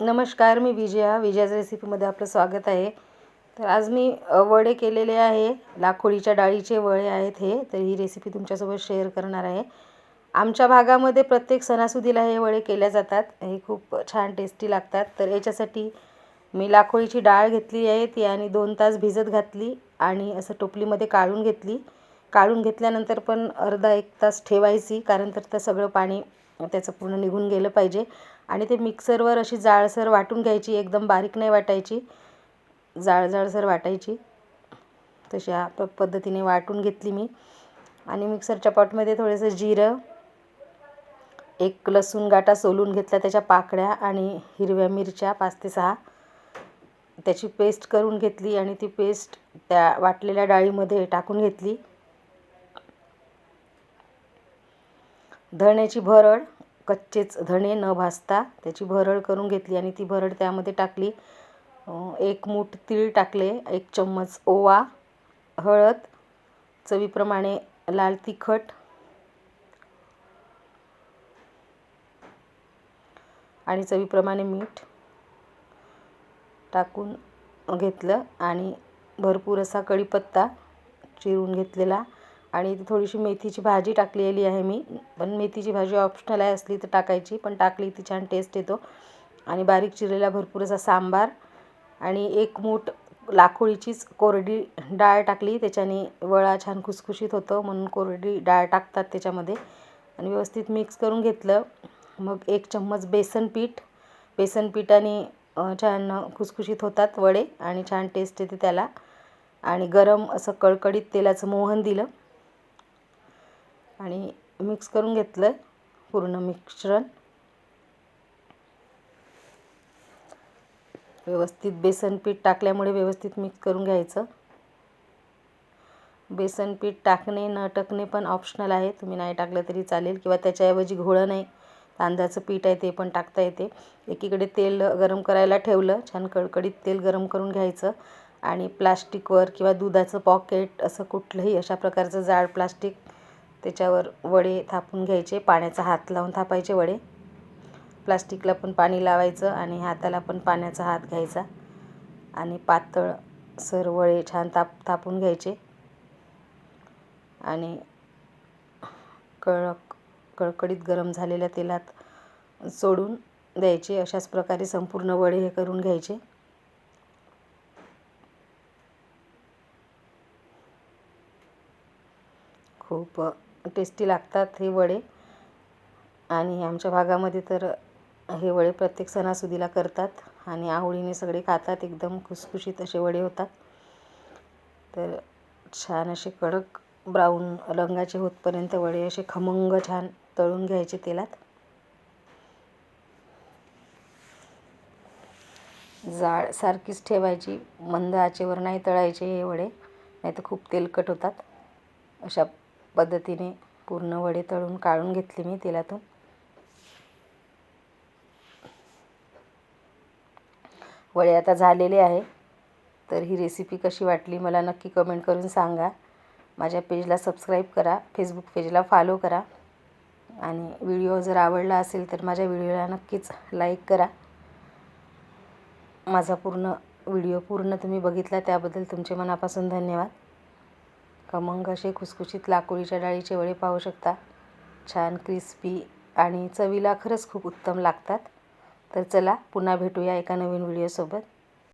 नमस्कार मी विजया. विजयाज रेसिपीमध्ये आपलं स्वागत आहे. तर आज मी वडे केलेले आहे. लाखोळीच्या डाळीचे वडे आहेत हे. तर ही रेसिपी तुमच्यासोबत शेअर करणार आहे. आमच्या भागामध्ये प्रत्येक सणासुदीला हे वडे केल्या जातात. हे खूप छान टेस्टी लागतात. तर याच्यासाठी मी लाखोळीची डाळ घेतली आहे. ती आणि दोन तास भिजत घातली आणि असं टोपलीमध्ये काढून घेतली. काढून घेतल्यानंतर पण अर्धा एक तास ठेवायची कारण तर त्या सगळं पाणी त्याचं पूर्ण निघून गेलं पाहिजे. आणि ते मिक्सरवर अशी जाडसर वाटून घ्यायची एकदम बारीक नाही वाटायची. जाड जाडसर वाटायची. तशा प पद्धतीने वाटून घेतली मी. आणि मिक्सरच्या पॉटमध्ये थोडंसं जिरं एक लसूण गाठा सोलून घेतला त्याच्या पाकळ्या आणि हिरव्या मिरच्या पाच ते सहा. त्याची पेस्ट करून घेतली आणि ती पेस्ट त्या वाटलेल्या डाळीमध्ये टाकून घेतली. धण्याची भरड कच्चेच धणे न भाजता त्याची भरड करून घेतली आणि ती भरड त्यामध्ये टाकली. एक मूठ तीळ टाकले एक चम्मच ओवा हळद चवीप्रमाणे लाल तिखट आणि चवीप्रमाणे मीठ टाकून घेतलं आणि भरपूर असा कढीपत्ता चिरून घेतलेला. आणि इथे थोडीशी मेथीची भाजी टाकलेली आहे मी. पण मेथीची भाजी ऑप्शनल आहे असली तर टाकायची. पण टाकली ती छान टेस्ट येतो. आणि बारीक चिरलेला भरपूर असा सांबार आणि एक मूठ लाखोळीचीच कोरडी डाळ टाकली. त्याच्याने वळा छान खुसखुशीत होतं म्हणून कोरडी डाळ टाकतात त्याच्यामध्ये. आणि व्यवस्थित मिक्स करून घेतलं. मग एक चम्मच बेसन पीठ. बेसन पिठाने छान खुसखुशीत होतात वडे आणि छान टेस्ट येते त्याला. आणि गरम असं कळकळीत तेलाचं मोहन दिलं. आणि मिक्स करून घेतलं पूर्ण मिश्रण. व्यवस्थित बेसन पीठ टाकल्यामुळे व्यवस्थित मिक्स करून घ्यायचं. बेसन पीठ टाकणे न टाकणे पण ऑप्शनल आहे. तुम्ही नाही टाकलं तरी चालेल किंवा त्याच्याऐवजी घोळं नाही. तांदळाचं पीठ आहे ते पण टाकता येते. एकीकडे तेल गरम करायला ठेवलं. छान कडकडीत तेल गरम करून घ्यायचं. आणि प्लास्टिकवर किंवा दुधाचं पॉकेट असं कुठलंही अशा प्रकारचं जाड प्लास्टिक त्याच्यावर वडे थापून घ्यायचे पाण्याचा हात लावून थापायचे वडे. प्लास्टिकला पण पाणी लावायचं आणि हाताला पण पाण्याचा हात घ्यायचा. आणि पातळ सर वडे छान ताप थापून घ्यायचे. आणि कळक कळकडीत गरम झालेल्या तेलात सोडून द्यायचे. अशाच प्रकारे संपूर्ण वडे हे करून घ्यायचे. खूप टेस्टी लागतात हे वडे. आणि आमच्या भागामध्ये तर हे वडे प्रत्येक सणासुदीला करतात. आणि आवडीने सगळे खातात. एकदम खुसखुशीत असे वडे होतात. तर छान असे कडक ब्राऊन रंगाचे होतपर्यंत वडे असे खमंग छान तळून घ्यायचे तेलात. जाळ सारखीच ठेवायची. मंद आचेवर नाही तळायचे हे वडे. नाही तर खूप तेलकट होतात. अशा पद्धतीने पूर्ण वडे तळून काढून घेतले मी तेलातून. वडे आता झालेले आहे. तर ही रेसिपी कशी वाटली मला नक्की कमेंट करून सांगा. माझ्या पेजला सबस्क्राईब करा फेसबुक पेजला फॉलो करा. आणि व्हिडिओ जर आवडला असेल तर माझ्या व्हिडिओला नक्कीच लाईक करा. माझा पूर्ण व्हिडिओ पूर्ण तुम्ही बघितला त्याबद्दल तुमचे मनापासून धन्यवाद. खमंग असे खुसखुशीत लाकुडीच्या डाळीचे वडे पाहू शकता. छान क्रिस्पी आणि चवीला खरंच खूप उत्तम लागतात. तर चला पुन्हा भेटूया एका नवीन व्हिडिओसोबत